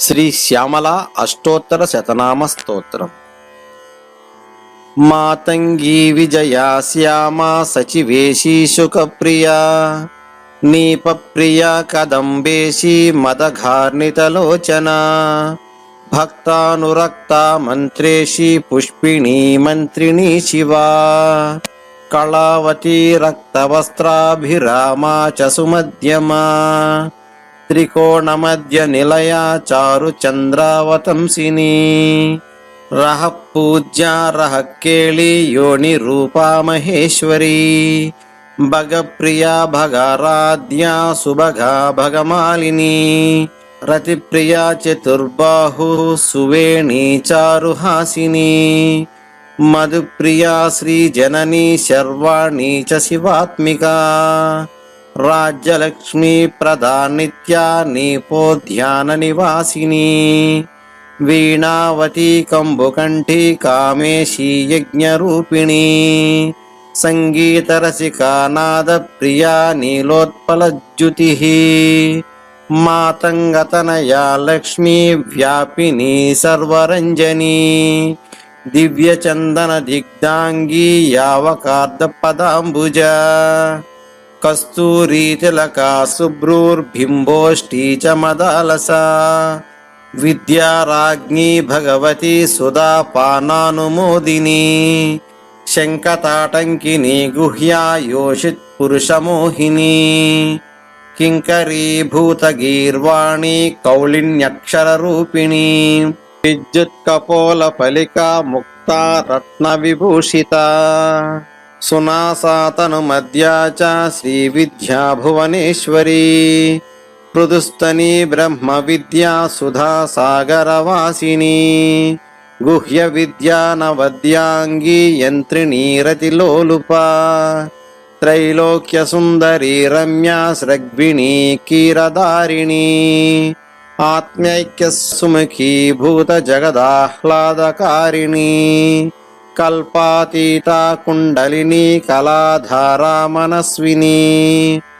శ్రీ శ్యామల అష్టోత్తర శతనామ స్తోత్రం. మాతంగీ విజయా శ్యామ సచివేశీ సుఖప్రియా. నీపప్రియ కదంబేశీ మదఘార్నితలోచన భక్తానురక్త మంత్రేషి పుష్పిణీ మంత్రిణీ శివా. కళావతీ రక్తవస్త్రాభిరామా చ సుమధ్యమా. త్రికోణమధ్య నిలయా చారు చంద్రావతంసిని రహ పూజ్యా రహ కేళి యోని రూపా మహేశ్వరి. భగప్రియా భగారాధ్యా సుభగా భగమాలిని రతిప్రియా చతుర్బాహు సువేణి చారుహాసిని మధుప్రియా శ్రీజననీ శర్వాణి చ శివాత్మికా. రాజ్యలక్ష్మీ ప్రధానిత్యా నీపోధ్యాన నివాసిని. వీణావతి కంబుకంఠి కామేశీ యజ్ఞరూపిణి సంగీతరసికానాద ప్రియా నీలోత్పలజ్యుతి మాతంగతనయా లక్ష్మీ వ్యాపిని సర్వరంజనీ. దివ్యచందన దిగ్ధాంగీ యావకార్ద పదాంబుజ. కస్తూరీ తిలకా చ మదాలస. విద్యారాజ్ఞీ భగవతి సుధా పానానుమోదిని శంకతాటంకిని గుహ్యా యోషిత్ పురుషమోహిని. కింకరీభూతగీర్వాణి కౌళిన్యక్షరరూపిణి. విద్యుత్కపోల ఫలికా ముక్త రత్న విభూషిత సునాసాతను మధ్యా చ శ్రీ విద్యా భువనేశ్వరీ. మృదుస్తని బ్రహ్మ విద్యా సుధా సాగరవాసిని. గుహ్య విద్యా నవద్యాంగి యంత్రిణీ రతిలోలుప త్రైలోక్య సుందరీ రమ్యా కల్పాతీత కుండలిని కళాధారా మనస్విని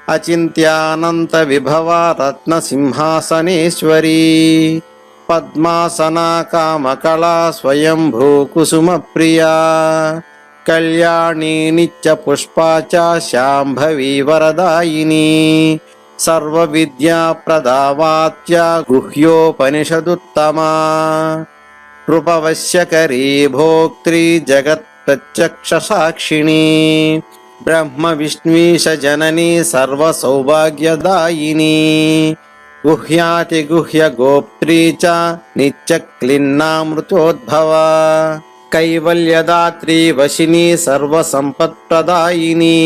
అచింత్యానంత విభవ రత్న సింహాసనేశ్వరీ పద్మాసనా కామకళా స్వయంభూ కుసుమ ప్రియా కళ్యాణి నిత్య పుష్పా చ వరదాయిని సర్వ విద్యా ప్రదావాత్య గుహ్యోపనిషదుత్తమా కృపవశ్యకరీ భోక్త్రీ జగత్ ప్రత్యక్ష సాక్షిణి బ్రహ్మ విష్ణీష జనని సర్వ సౌభాగ్యదాయిని గుహ్యాతి గుహ్య గోప్త్రీ చ నిత్య క్లిన్నామృతోద్భవ కైవల్యదాత్రి వశిని సర్వ సంపత్ప్రదాయిని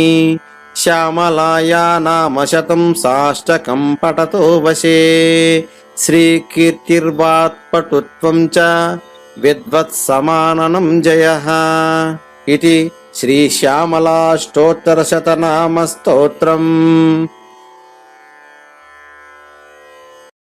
శ్యామలాయా నామశతం సాష్టకం పటతో వశే శ్రీకీర్తిర్వాత్పటుత్వం చ విద్వత్సమాననం జయ ఇది శ్రీశ్యామలాష్టోత్తరశతనామ స్తోత్రం